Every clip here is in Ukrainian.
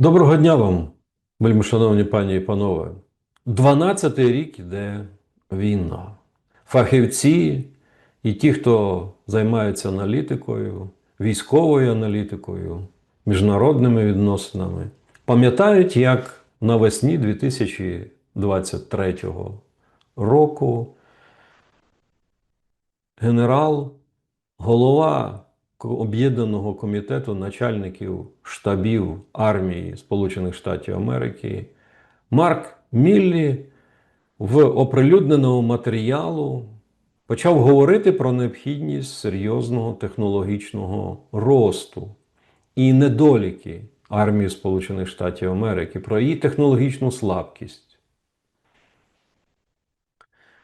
Доброго дня вам, вельмишановні пані і панове. 12-й рік іде війна. Фахівці і ті, хто займається аналітикою, військовою аналітикою, міжнародними відносинами, пам'ятають, як навесні 2023 року генерал, голова Об'єднаного комітету начальників штабів армії Сполучених Штатів Америки Марк Міллі в оприлюдненому матеріалу почав говорити про необхідність серйозного технологічного росту і недоліки армії Сполучених Штатів Америки, про її технологічну слабкість.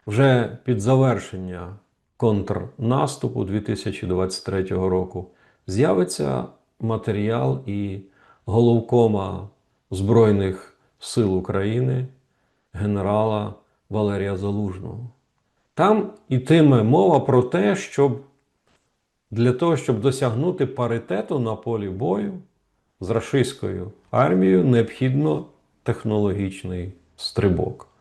Вже під завершення контрнаступу 2023 року з'явиться матеріал і головкома Збройних сил України генерала Валерія Залужного. Там ітиме мова про те, щоб для того, щоб досягнути паритету на полі бою з рашистською армією, необхідно технологічний стрибок.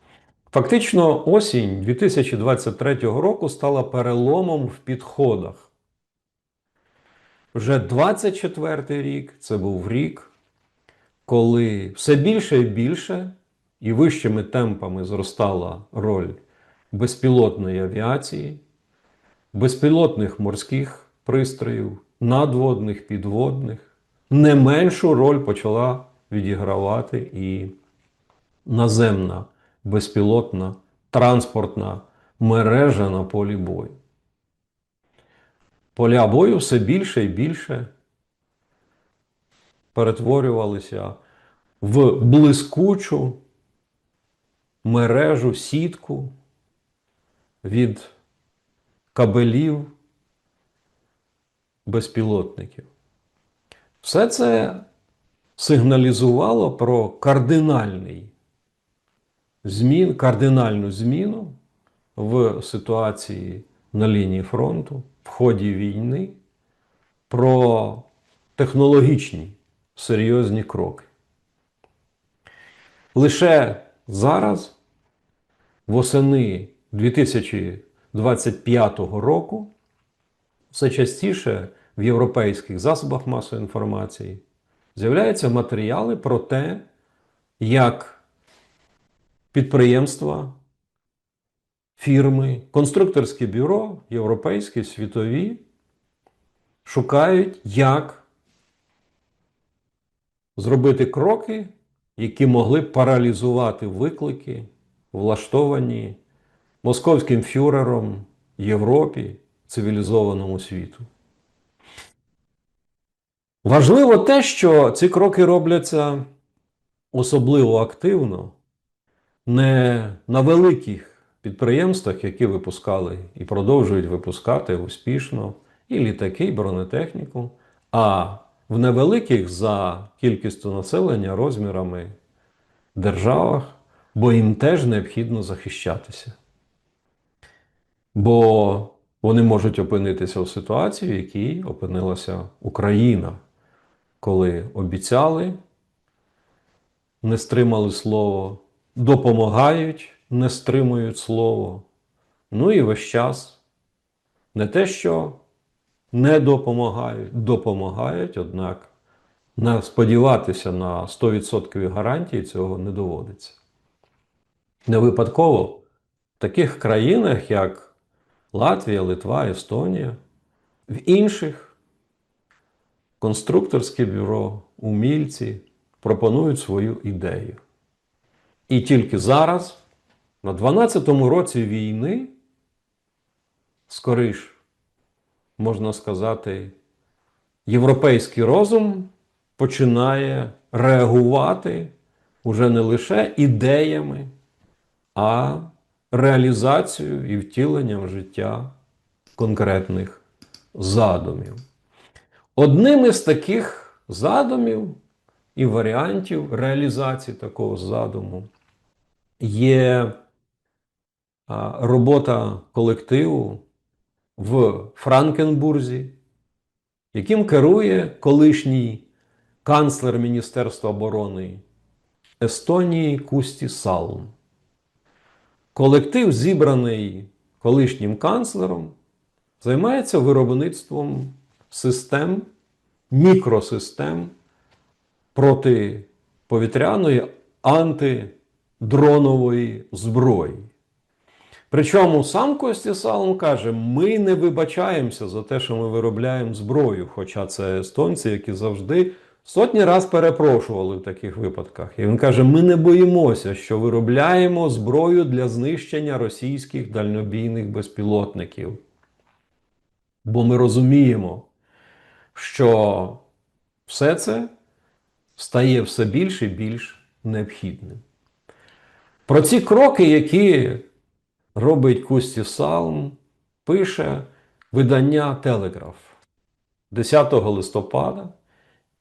Фактично, осінь 2023 року стала переломом в підходах. Вже 24-й рік це був рік, коли все більше і більше і вищими темпами зростала роль безпілотної авіації, безпілотних морських пристроїв, надводних, підводних. Не меншу роль почала відігравати і наземна безпілотна транспортна мережа на полі бою. Поля бою все більше і більше перетворювалися в блискучу мережу, сітку від кабелів безпілотників. Все це сигналізувало про кардинальний змін, кардинальну зміну в ситуації на лінії фронту, в ході війни, про технологічні серйозні кроки. Лише зараз, восени 2025 року, все частіше в європейських засобах масової інформації з'являються матеріали про те, як підприємства, фірми, конструкторські бюро, європейські, світові, шукають, як зробити кроки, які могли паралізувати виклики, влаштовані московським фюрером Європі, цивілізованому світу. Важливо те, що ці кроки робляться особливо активно не на великих підприємствах, які випускали і продовжують випускати успішно і літаки, і бронетехніку, а в невеликих за кількістю населення розмірами державах, бо їм теж необхідно захищатися. Бо вони можуть опинитися в ситуації, в якій опинилася Україна, коли обіцяли, не стримали слово, допомагають, не стримують слово. Ну і весь час не те, що не допомагають, допомагають, однак на сподіватися на 100% гарантії цього не доводиться. Не випадково в таких країнах, як Латвія, Литва, Естонія, в інших конструкторське бюро, умільці пропонують свою ідею. І тільки зараз, на 12-му році війни, скоріш, можна сказати, європейський розум починає реагувати уже не лише ідеями, а реалізацією і втіленням життя конкретних задумів. Одним із таких задумів і варіантів реалізації такого задуму є робота колективу в Франкенбурзі, яким керує колишній канцлер Міністерства оборони Естонії Кусті Салм. Колектив, зібраний колишнім канцлером, займається виробництвом систем, мікросистем протиповітряної антидронової зброї. Причому сам Кості Салм каже: ми не вибачаємося за те, що ми виробляємо зброю. Хоча це естонці, які завжди сотні раз перепрошували в таких випадках. І він каже: ми не боїмося, що виробляємо зброю для знищення російських дальнобійних безпілотників. Бо ми розуміємо, що все це стає все більш і більш необхідним. Про ці кроки, які робить Кусті Салм, пише видання Телеграф 10 листопада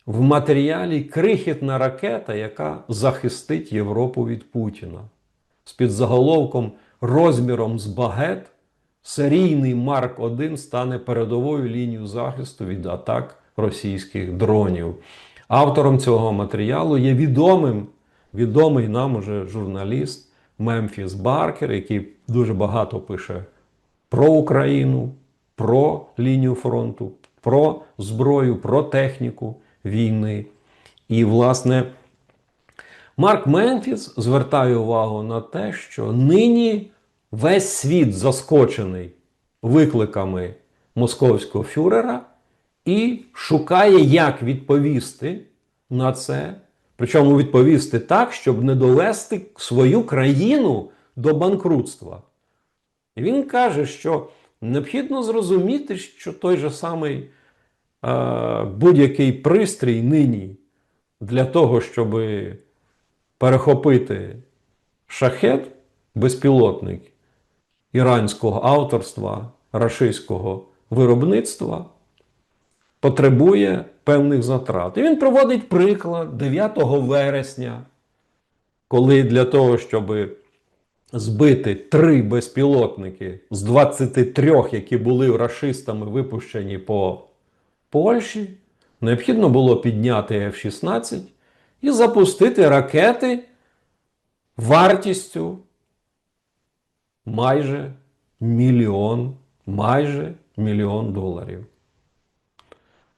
в матеріалі крихітна ракета, яка захистить Європу від Путіна. З під заголовком розміром з багет серійний Марк 1 стане передовою лінією захисту від атак російських дронів. Автором цього матеріалу є відомим, відомий нам уже журналіст Мемфіс Баркер, який дуже багато пише про Україну, про лінію фронту, про зброю, про техніку війни. І, власне, Марк Мемфіс звертає увагу на те, що нині весь світ заскочений викликами московського фюрера і шукає, як відповісти на це. Причому відповісти так, щоб не довести свою країну до банкрутства. І він каже, що необхідно зрозуміти, що той же самий е, будь-який пристрій нині для того, щоб перехопити шахет, безпілотник іранського авторства, рашистського виробництва, потребує певних затрат. І він проводить приклад 9 вересня, коли для того, щоб збити три безпілотники з 23, які були рашистами випущені по Польщі, необхідно було підняти F-16 і запустити ракети вартістю майже мільйон, майже мільйон доларів.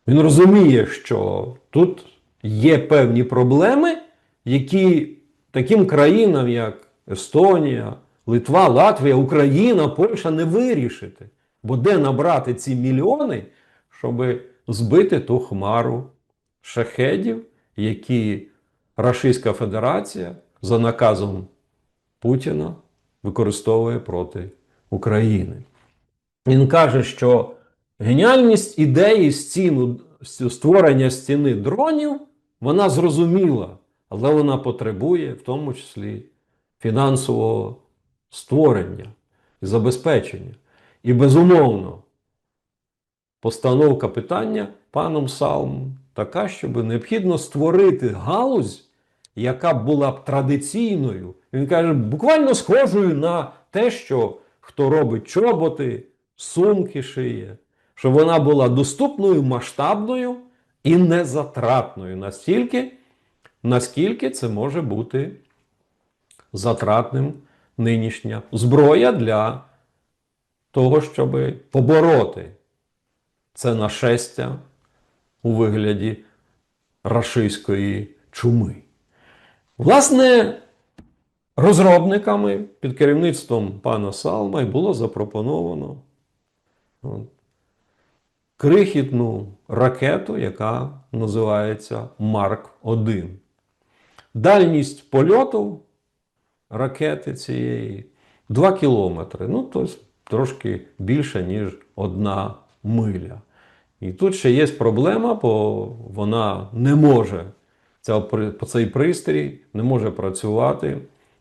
Він розуміє, що тут є певні проблеми, які таким країнам, як Естонія, Литва, Латвія, Україна, Польща не вирішити. Бо де набрати ці мільйони, щоб збити ту хмару шахедів, які Рашистська Федерація за наказом Путіна використовує проти України. Він каже, що геніальність ідеї стіну, створення стіни дронів, вона зрозуміла, але вона потребує в тому числі фінансового створення і забезпечення. І безумовно, постановка питання паном Салмом така, щоб необхідно створити галузь, яка була б традиційною. Він каже, буквально схожою на те, що хто робить чоботи, сумки шиє, щоб вона була доступною, масштабною і незатратною настільки, наскільки це може бути затратним нинішня зброя для того, щоб побороти це нашестя у вигляді рашистської чуми. Власне, розробниками під керівництвом пана Салма було запропоновано крихітну ракету, яка називається Марк 1. Дальність польоту ракети цієї 2 кілометри. Ну, тобто трошки більше, ніж одна миля. І тут ще є проблема, бо вона не може, ця, цей пристрій не може працювати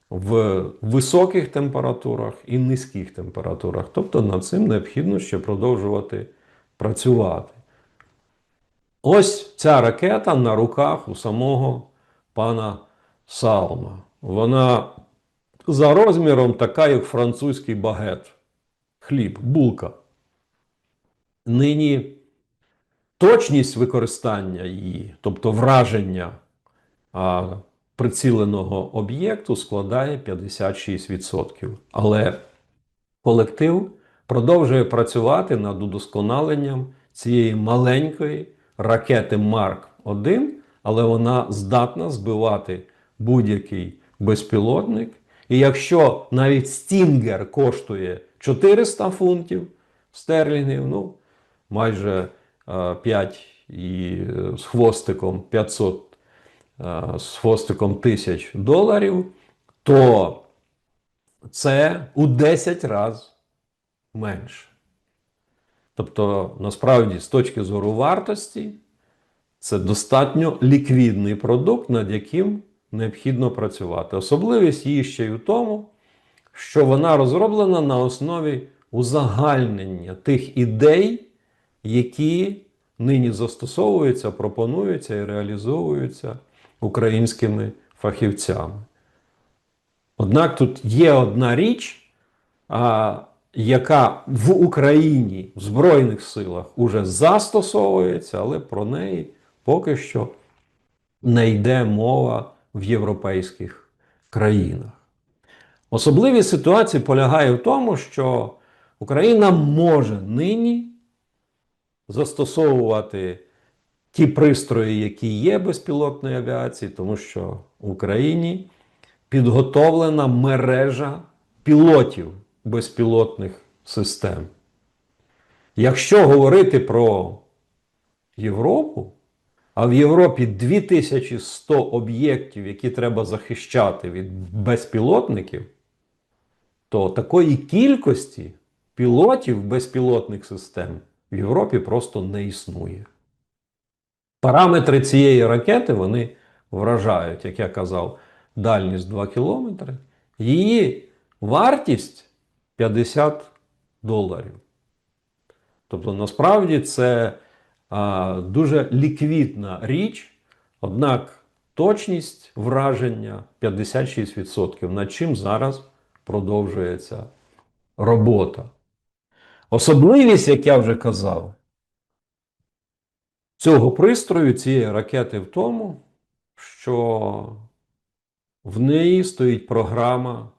в високих температурах і низьких температурах. Тобто над цим необхідно ще продовжувати працювати. Ось ця ракета на руках у самого пана Салма. Вона за розміром така, як французький багет. Хліб, булка. Нині точність використання її, тобто враження а, приціленого об'єкту, складає 56%. Але колектив продовжує працювати над удосконаленням цієї маленької ракети Марк 1, але вона здатна збивати будь-який безпілотник. І якщо навіть Стінгер коштує 400 фунтів стерлінгів, ну майже е, 5 і е, з хвостиком 500 е, з хвостиком тисяч доларів, то це у 10 разів менше. Тобто, насправді, з точки зору вартості, це достатньо ліквідний продукт, над яким необхідно працювати. Особливість її ще й у тому, що вона розроблена на основі узагальнення тих ідей, які нині застосовуються, пропонуються і реалізовуються українськими фахівцями. Однак тут є одна річ, а, яка в Україні в Збройних силах уже застосовується, але про неї поки що не йде мова в європейських країнах. Особливість ситуації полягає в тому, що Україна може нині застосовувати ті пристрої, які є безпілотної авіації, тому що в Україні підготовлена мережа пілотів безпілотних систем. Якщо говорити про Європу, а в Європі 2100 об'єктів, які треба захищати від безпілотників, то такої кількості пілотів безпілотних систем в Європі просто не існує. Параметри цієї ракети вони вражають, як я казав, дальність 2 кілометри. Її вартість 50 доларів. Тобто, насправді це а, дуже ліквідна річ, однак точність враження 56%, над чим зараз продовжується робота. Особливість, як я вже казав, цього пристрою, цієї ракети в тому, що в неї стоїть програма,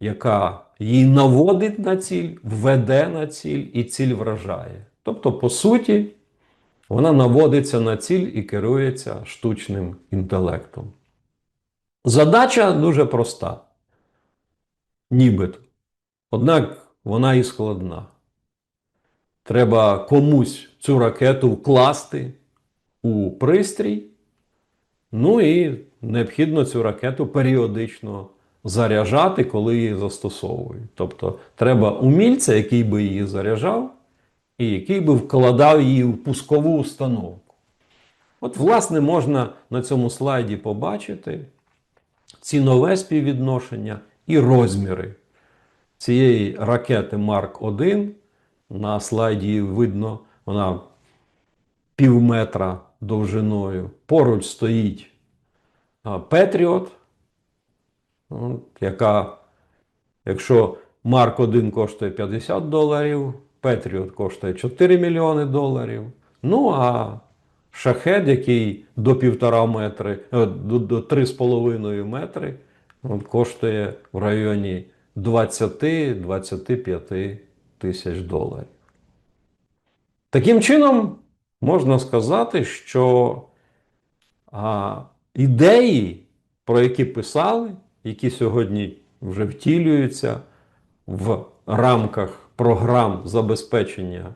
яка її наводить на ціль, введе на ціль і ціль вражає. Тобто, по суті, вона наводиться на ціль і керується штучним інтелектом. Задача дуже проста. Нібито. Однак вона і складна. Треба комусь цю ракету вкласти у пристрій. Ну і необхідно цю ракету періодично заряджати, коли її застосовують. Тобто треба умільця, який би її заряджав, і який би вкладав її в пускову установку. От, власне, можна на цьому слайді побачити цінове співвідношення і розміри цієї ракети Марк 1. На слайді видно, вона пів метра довжиною. Поруч стоїть Петріот, яка, якщо Марк 1 коштує 50 доларів, Петріот коштує 4 мільйони доларів. Ну а шахет, який до півтора метри, е, до, до 3,5 метри, коштує в районі 20-25 тисяч доларів. Таким чином, можна сказати, що а, ідеї, про які писали, які сьогодні вже втілюються в рамках програм забезпечення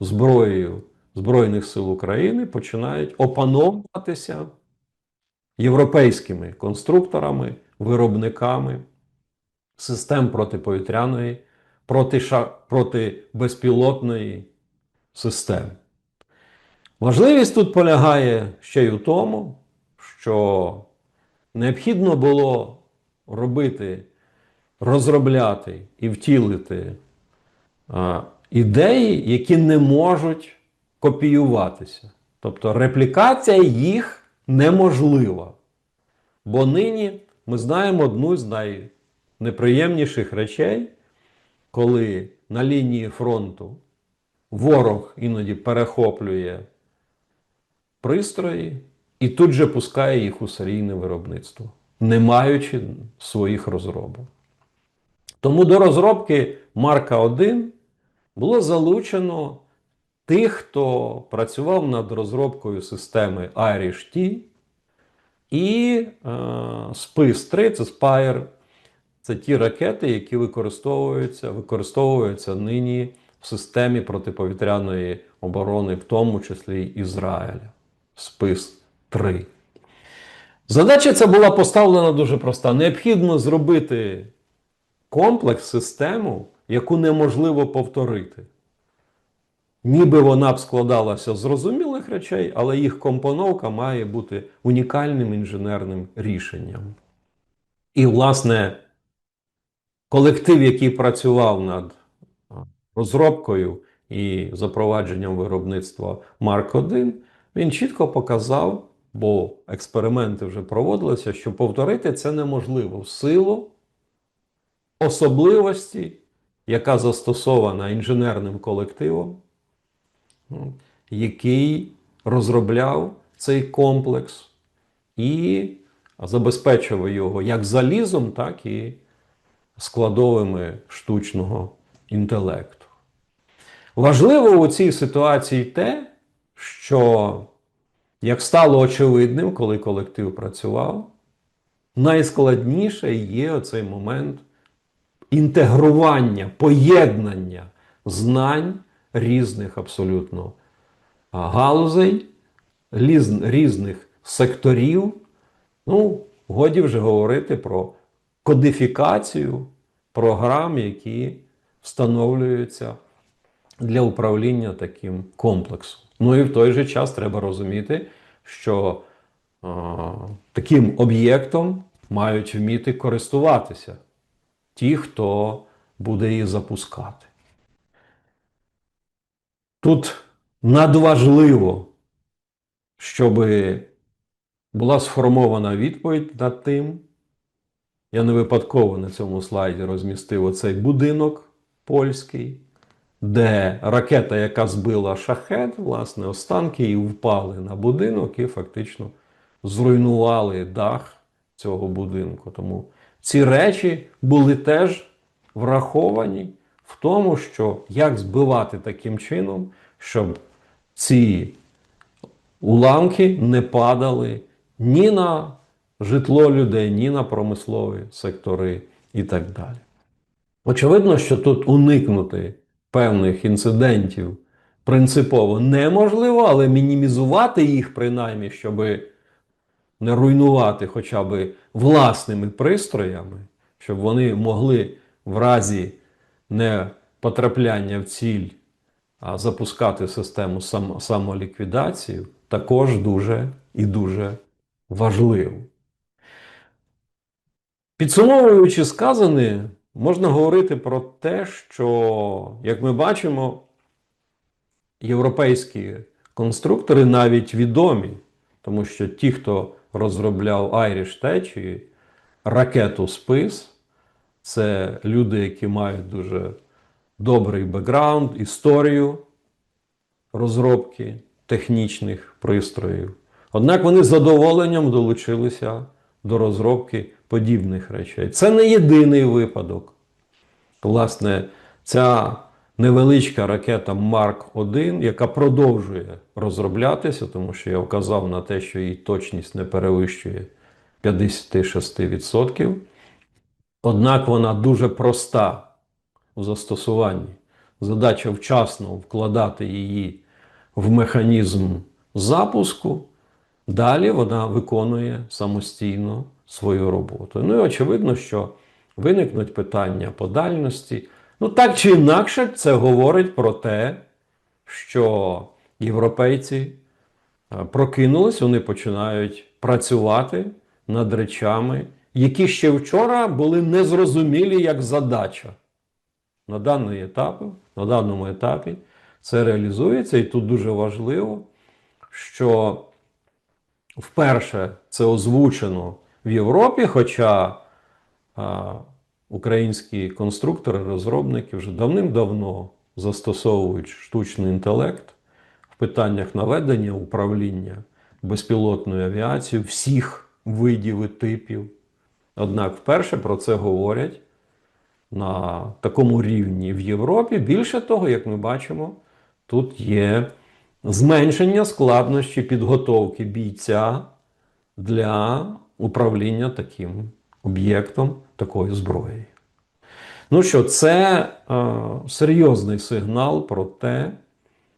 зброєю Збройних сил України, починають опановуватися європейськими конструкторами, виробниками систем протиповітряної, протиша... протибезпілотної системи. Важливість тут полягає ще й у тому, що необхідно було робити, розробляти і втілити а, ідеї, які не можуть копіюватися. Тобто реплікація їх неможлива. Бо нині ми знаємо одну з найнеприємніших речей, коли на лінії фронту ворог іноді перехоплює пристрої і тут же пускає їх у серійне виробництво, не маючи своїх розробок. Тому до розробки Марка 1 було залучено тих, хто працював над розробкою системи Irish-T і е, Spis-3, це Spire. Це ті ракети, які використовуються, використовуються нині в системі протиповітряної оборони, в тому числі Ізраїля. Спис-3. Задача ця була поставлена дуже проста. Необхідно зробити комплекс, систему, яку неможливо повторити. Ніби вона б складалася з зрозумілих речей, але їх компоновка має бути унікальним інженерним рішенням. І, власне, колектив, який працював над розробкою і запровадженням виробництва Марк 1, він чітко показав, бо експерименти вже проводилися, що повторити це неможливо в силу особливості, яка застосована інженерним колективом, ну, який розробляв цей комплекс і забезпечував його як залізом, так і складовими штучного інтелекту. Важливо у цій ситуації те, що, як стало очевидним, коли колектив працював, найскладніше є оцей момент інтегрування, поєднання знань різних абсолютно галузей, різних секторів. Ну, годі вже говорити про кодифікацію програм, які встановлюються для управління таким комплексом. Ну і в той же час треба розуміти, що а, таким об'єктом мають вміти користуватися ті, хто буде її запускати. Тут надважливо, щоб була сформована відповідь над тим. Я не випадково на цьому слайді розмістив оцей будинок польський, де ракета, яка збила шахет, власне, останки і впали на будинок і фактично зруйнували дах цього будинку. Тому ці речі були теж враховані в тому, що як збивати таким чином, щоб ці уламки не падали ні на житло людей, ні на промислові сектори і так далі. Очевидно, що тут уникнути певних інцидентів принципово неможливо, але мінімізувати їх, принаймні, щоб не руйнувати хоча б власними пристроями, щоб вони могли в разі не потрапляння в ціль а запускати систему сам, самоліквідації, також дуже і дуже важливо. Підсумовуючи сказане, можна говорити про те, що, як ми бачимо, європейські конструктори навіть відомі, тому що ті, хто розробляв Irish і ракету Спис, це люди, які мають дуже добрий бекграунд, історію розробки технічних пристроїв. Однак вони з задоволенням долучилися до розробки подібних речей. Це не єдиний випадок. Власне, ця невеличка ракета Марк 1, яка продовжує розроблятися, тому що я вказав на те, що її точність не перевищує 56%. Однак вона дуже проста у застосуванні. Задача вчасно вкладати її в механізм запуску. Далі вона виконує самостійно свою роботу. Ну і очевидно, що виникнуть питання по дальності. Ну, так чи інакше, це говорить про те, що європейці е, прокинулись, вони починають працювати над речами, які ще вчора були незрозумілі як задача. На даний етап, на даному етапі це реалізується, і тут дуже важливо, що вперше це озвучено в Європі, хоча а, українські конструктори, розробники вже давним-давно застосовують штучний інтелект в питаннях наведення управління безпілотною авіацією всіх видів і типів. Однак вперше про це говорять на такому рівні в Європі. Більше того, як ми бачимо, тут є зменшення складнощі підготовки бійця для управління таким об'єктом, такою зброєю. Ну що, це е, серйозний сигнал про те,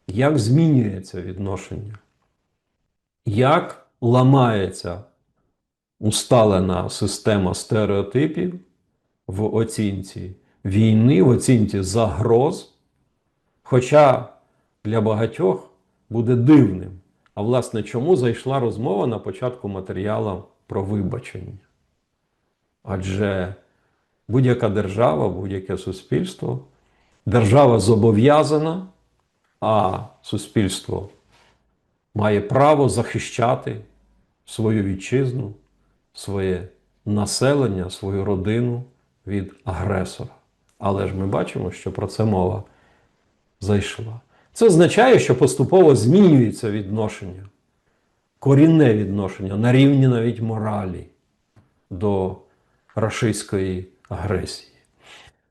як змінюється відношення, як ламається усталена система стереотипів в оцінці війни, в оцінці загроз. Хоча для багатьох буде дивним. А власне, чому зайшла розмова на початку матеріалу про вибачення? Адже будь-яка держава, будь-яке суспільство, держава зобов'язана, а суспільство має право захищати свою вітчизну, своє населення, свою родину від агресора. Але ж ми бачимо, що про це мова зайшла. Це означає, що поступово змінюється відношення, корінне відношення на рівні навіть моралі до рашистської агресії.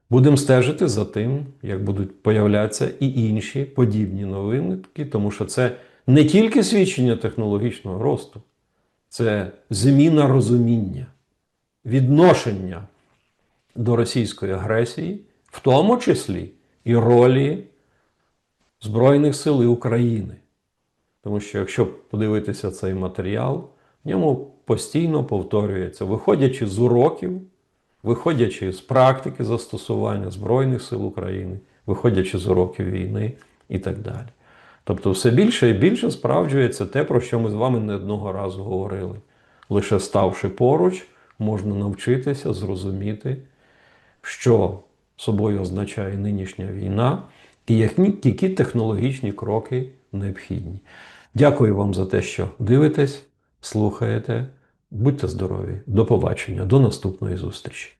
Будемо стежити за тим, як будуть появлятися і інші подібні новинки, тому що це не тільки свідчення технологічного росту, це зміна розуміння, відношення до російської агресії, в тому числі і ролі Збройних сил України. Тому що якщо подивитися цей матеріал, в ньому постійно повторюється, виходячи з уроків, виходячи з практики застосування Збройних сил України, виходячи з уроків війни і так далі. Тобто, все більше і більше справджується те, про що ми з вами не одного разу говорили. Лише ставши поруч, можна навчитися зрозуміти, що собою означає нинішня війна і які, які технологічні кроки необхідні. Дякую вам за те, що дивитесь, слухаєте. Будьте здорові, до побачення, до наступної зустрічі.